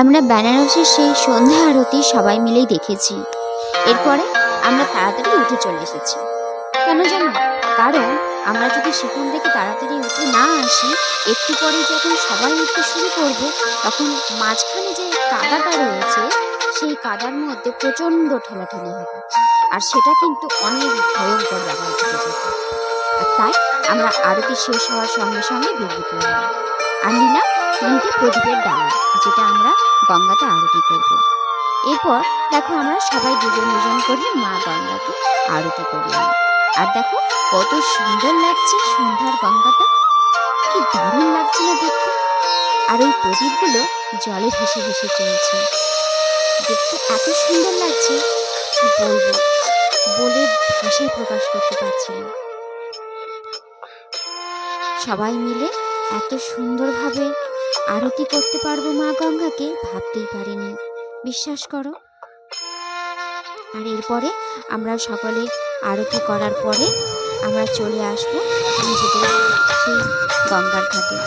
আমরা বেনারসের সেই সন্ধ্যা আরতি সবাই মিলেই দেখেছি। এরপরে আমরা তাড়াতাড়ি উঠে চলে এসেছি। কেন জানো? কারণ আমরা যদি সেখান থেকে তাড়াতাড়ি উঠে না আসি, একটু পরে যখন সবাই উঠতে শুরু করব, তখন মাঝখানে যে কাদাটা রয়েছে, সেই কাদার মধ্যে প্রচণ্ড ঠেলাঠেলি হবে। আর সেটা কিন্তু অনেক ভয়ঙ্কর ব্যাপার ঘটে যাবে আর তাই আমরা আরতি শেষ হওয়ার সঙ্গে সঙ্গে বেরিয়ে পড়লাম। আর নিলাম তিনটে প্রদীপের ডালা, যেটা আমরা গঙ্গাতে আরতি করব। এরপর দেখো আমরা সবাই দুজন দুজন করে মা গঙ্গাতে আরতি করলাম। আর দেখো কত সুন্দর লাগছে সন্ধ্যার গঙ্গাটা। কি দারুণ লাগছে না দেখতে। আর ওই প্রদীপগুলো জলে ভেসে ভেসে চলছে। দেখতে এত সুন্দর লাগছে, কি বলব? বলে ভাষায় প্রকাশ করতে পারছি না। সবাই মিলে এত সুন্দরভাবে আরতি করতে পারব মা গঙ্গাকে ভাবতেই পারিনি। বিশ্বাস করো। আর এরপরে আমরা সকলে আরতি করার পরে আমরা চলে আসব নিজেদের সেই গঙ্গার ঘাটে,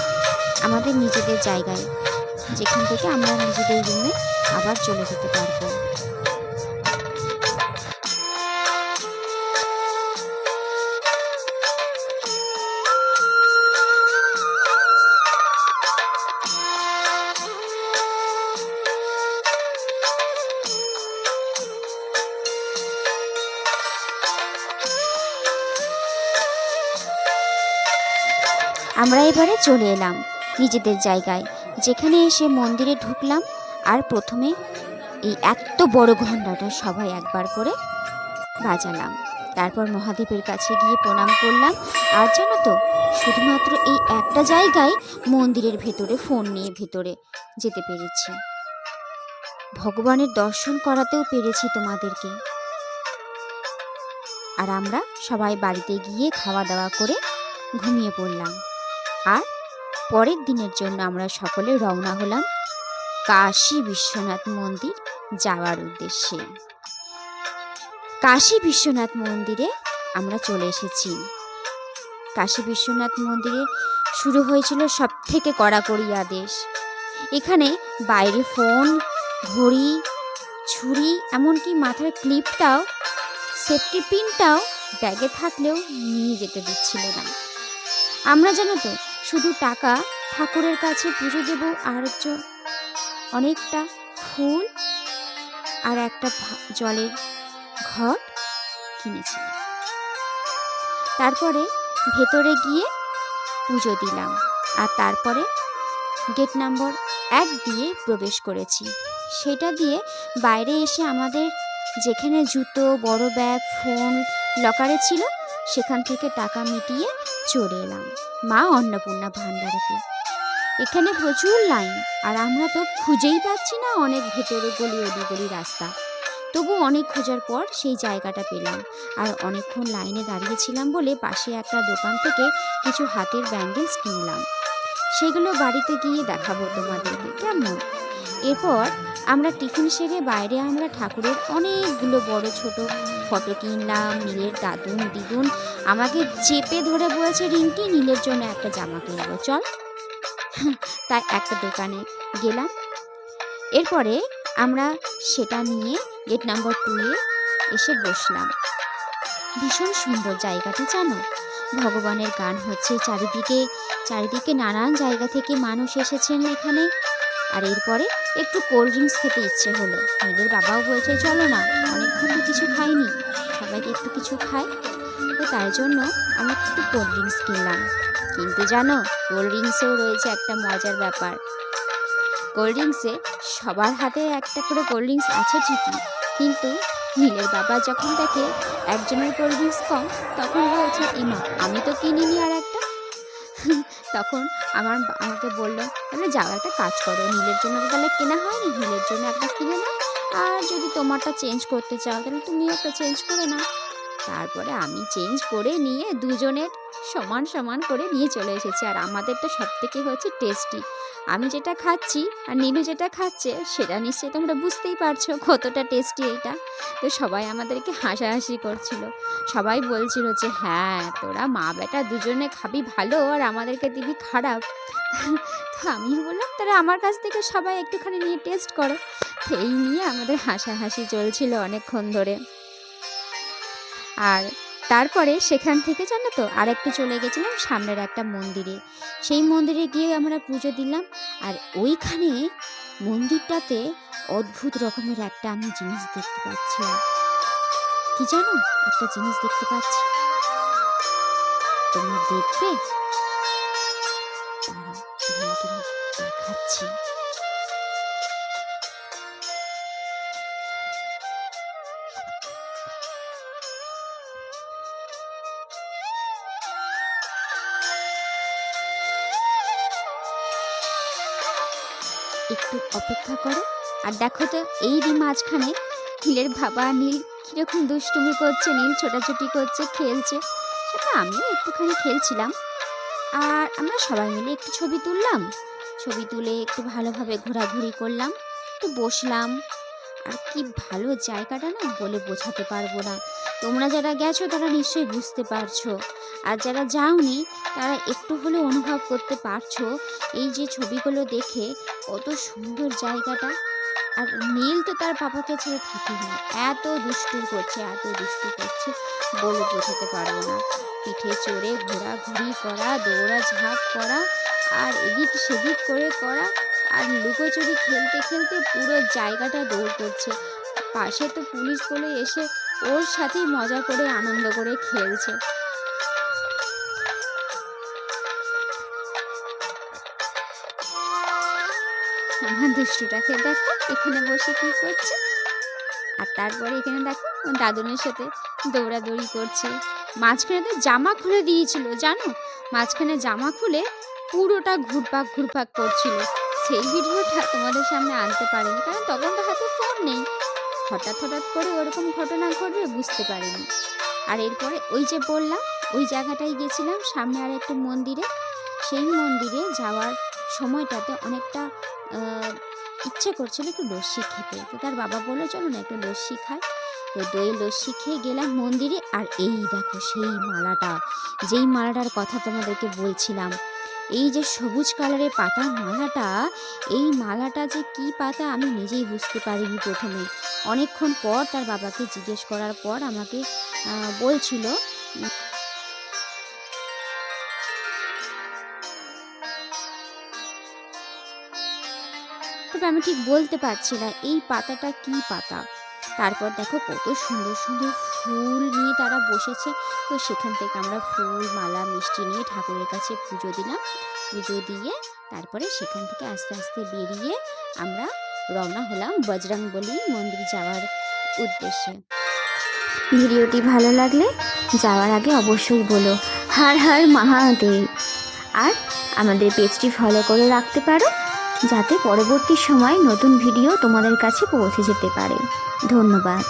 আমাদের নিজেদের জায়গায়, যেখান থেকে আমরা নিজেদের রুমে আবার চলে যেতে পারব। আমরা এবারে চলে এলাম নিজেদের জায়গায়, যেখানে এসে মন্দিরে ঢুকলাম আর প্রথমে এই এত বড় ঘণ্টাটা সবাই একবার করে বাজালাম। তারপর মহাদেবের কাছে গিয়ে প্রণাম করলাম আর জানো তো, শুধুমাত্র এই একটা জায়গায় মন্দিরের ভেতরে ফোন নিয়ে ভেতরে যেতে পেরেছি। ভগবানের দর্শন করাতেও পেরেছি তোমাদেরকে। আর আমরা সবাই বাড়িতে গিয়ে খাওয়া দাওয়া করে ঘুমিয়ে পড়লাম। আর পরের দিনের জন্য আমরা সকলে রওনা হলাম কাশী বিশ্বনাথ মন্দির যাওয়ার উদ্দেশ্যে। কাশী বিশ্বনাথ মন্দিরে আমরা চলে এসেছি। কাশী বিশ্বনাথ মন্দিরে শুরু হয়েছিল সব থেকে কড়াকড়ি আদেশ। এখানে বাইরে ফোন, ঘড়ি, ছুরি, এমনকি মাথার ক্লিপটাও, সেফটি পিনটাও ব্যাগে থাকলেও নিয়ে যেতে দিচ্ছিল না। আমরা জানো তো শুধু টাকা, ঠাকুরের কাছে পুজো দেব আর অনেকটা ফুল আর একটা জলের ঘট কিনেছিলাম। তারপরে ভেতরে গিয়ে পুজো দিলাম আর তারপরে গেট নাম্বার এক দিয়ে প্রবেশ করেছি। সেটা দিয়ে বাইরে এসে আমাদের যেখানে জুতো, বড় ব্যাগ ফোন লকারে ছিল সেখান থেকে টাকা মিটিয়ে চলে এলাম মা অন্নপূর্ণা ভান্ডারেতে এখানে প্রচুর লাইন, আর আমরা তো খুঁজেই পাচ্ছি না অনেক ভেতরে গলি অলিগলি রাস্তা। তবু অনেক খোঁজার পর সেই জায়গাটা পেলাম, আর অনেকক্ষণ লাইনে দাঁড়িয়েছিলাম বলে পাশে একটা দোকান থেকে কিছু হাতের ব্যাঙ্গেলস কিনলাম। সেগুলো বাড়িতে গিয়ে দেখাবো তোমাদেরকে, কেমন? এরপর আমরা টিফিন সেরে বাইরে আমরা ঠাকুরের অনেকগুলো বড় ছোট ফটো কিনলাম, নীলের দাদুন, দিদুন। আমাকে চেপে ধরে বলেছে, রিঙ্কি, নীলের জন্য একটা জামা কিনবো, চল। তাই একটা দোকানে গেলাম। এরপরে আমরা সেটা নিয়ে গেট নাম্বার টুয়ে এসে বসলাম। ভীষণ সুন্দর জায়গাটা, জানো? ভগবানের গান হচ্ছে, চারিদিকে চারিদিকে নানান জায়গা থেকে মানুষ এসেছেন এখানে। আর এরপরে একটু কোল্ড ড্রিঙ্কস খেতে ইচ্ছে হলো। নীলের বাবাও বলছে, চলো না, অনেকক্ষণ তো কিছু খাইনি, সবাইকে একটু কিছু খাই। তো তার জন্য আমরা একটু কোল্ড ড্রিঙ্কস কিনলাম। কিন্তু জানো কোল্ড ড্রিঙ্কসেও রয়েছে একটা মজার ব্যাপার। কোল্ড ড্রিঙ্কসে সবার হাতে একটা করে কোল্ড ড্রিঙ্কস আছে ঠিকই, কিন্তু নীলের বাবা যখন দেখে একজনের কোল্ড ড্রিঙ্কস কম, তখন বলছে ইমা আমি তো কিনিনি আর একটা। তখন আমার আমাকে বলল, তাহলে যাও, একটা কাজ করো। নীলের জন্য তাহলে কেনা হয়নি। নীলের জন্য একটা কিনে নাও। আর যদি তোমারটা চেঞ্জ করতে চাও, তাহলে তুমি একটা চেঞ্জ করে নাও। তারপরে আমি চেঞ্জ করে নিয়ে দুজনের সমান সমান করে নিয়ে চলে এসেছি। আর আমাদেরটা সব থেকে হচ্ছে টেস্টি আমি যেটা খাচ্ছি আর নীলু যেটা খাচ্ছে, সেটা নিশ্চয়ই তোমরা বুঝতেই পারছ কতটা টেস্টি এইটা। তো সবাই আমাদেরকে হাসাহাসি করছিল। সবাই বলছিল যে হ্যাঁ তোরা মা বেটা দুজনে খাবি ভালো আর আমাদেরকে দিবি খারাপ। তো আমি বললাম তাহলে আমার কাছ থেকে সবাই একটুখানি নিয়ে টেস্ট করো। এই নিয়ে আমাদের হাসাহাসি চলছিল অনেকক্ষণ ধরে। আর তারপরে সেখান থেকে জানো তো আর একটু চলে গেছিলাম সামনের একটা মন্দিরে। সেই মন্দিরে গিয়ে আমরা পুজো দিলাম আর ওইখানে মন্দিরটাতে অদ্ভুত রকমের একটা আমি জিনিস দেখতে পাচ্ছি। কি জানো? একটা জিনিস দেখতে পাচ্ছি। তোমরা দেখবে? দেখাচ্ছি। একটু অপেক্ষা করো। আর দেখো তো, এই দি মাঝখানে নীলের বাবা নীল কীরকম দুষ্টুমি করছে, নীল ছোটাছুটি করছে, খেলছে। সেটা আমিও একটুখানি খেলছিলাম। আর আমরা সবাই মিলে একটু ছবি তুললাম। ছবি তুলে একটু ভালোভাবে ঘোরাঘুরি করলাম, একটু বসলাম। আর কি ভালো জায়গাটা না বলে বোঝাতে পারব না। তোমরা যারা গেছো তারা নিশ্চয়ই বুঝতে পারছ। আর যারা যাওনি, তারা একটু হলে অনুভব করতে পারছ। এই যে ছবিগুলো দেখে কত সুন্দর জায়গাটা। আর নীল তো তার পাপাকে ছেড়ে থাকে না এত দুষ্টু করছে, এত দুষ্টু করছে বলে বোঝাতে পারব না। পিঠে চড়ে, ঘোরাঘুরি করা দৌড়া ঝাঁপ করা, আর এদিক সেদিক করে করা, আর লুকোচুরি খেলতে খেলতে পুরো জায়গাটা দৌড় করছে। পাশে তো পুলিশ বলে এসে ওর সাথেই মজা করে, আনন্দ করে খেলছে। আমার দুষ্টুটাকে দেখো, এখানে বসে কি করছে। আর তারপরে এখানে দেখো, দাদুনের সাথে দৌড়াদৌড়ি করছে। মাঝখানে তো জামা খুলে দিয়েছিল, জানো? মাঝখানে জামা খুলে পুরোটা ঘুরপাক ঘুরপাক করছিল। সেই ভিডিওটা তোমাদের সামনে আনতে পারিনি, কারণ তখন তো হাতে ফোন নেই। হঠাৎ হঠাৎ করে ওরকম ঘটনা ঘটবে বুঝতে পারিনি। আর এরপরে ওই যে বললাম, ওই জায়গাটায় গেছিলাম, সামনে আর একটু মন্দিরে। সেই মন্দিরে যাওয়ার সময়টাতে অনেকটা ইচ্ছে করছিল একটু লস্যি খেতে। তো তার বাবা বলল, চলো না একটু লস্যি খাই। তো দই লস্যি খেয়ে গেলাম মন্দিরে। আর এই দেখো, সেই মালাটা, যেই মালাটার কথা তোমাদেরকে বলছিলাম, এই যে সবুজ কালারের পাতা মালাটা, এই মালাটা যে কি পাতা আমি নিজেই বুঝতে পারিনি প্রথমে। অনেকক্ষণ পর তার বাবাকে জিজ্ঞেস করার পর আমাকে বলছিল তবে আমি ঠিক বলতে পারছি না, এই পাতাটা কি পাতা? তারপর দেখো কত সুন্দর সুন্দর ফুল নিয়ে তারা বসেছে। তো সেখান থেকে আমরা ফুল, মালা, মিষ্টি নিয়ে ঠাকুরের কাছে পুজো দিলাম। পুজো দিয়ে তারপরে সেখান থেকে আস্তে আস্তে বেরিয়ে আমরা রওনা হলাম বজরংবলী মন্দির যাওয়ার উদ্দেশ্যে। ভিডিওটি ভালো লাগলে যাওয়ার আগে অবশ্যই বলো, হার হার মহাদেব। আর আমাদের পেজটি ফলো করে রাখতে পারো। যাতে পরবর্তী সময় নতুন ভিডিও তোমাদের কাছে পৌঁছে যেতে পারে। ধন্যবাদ।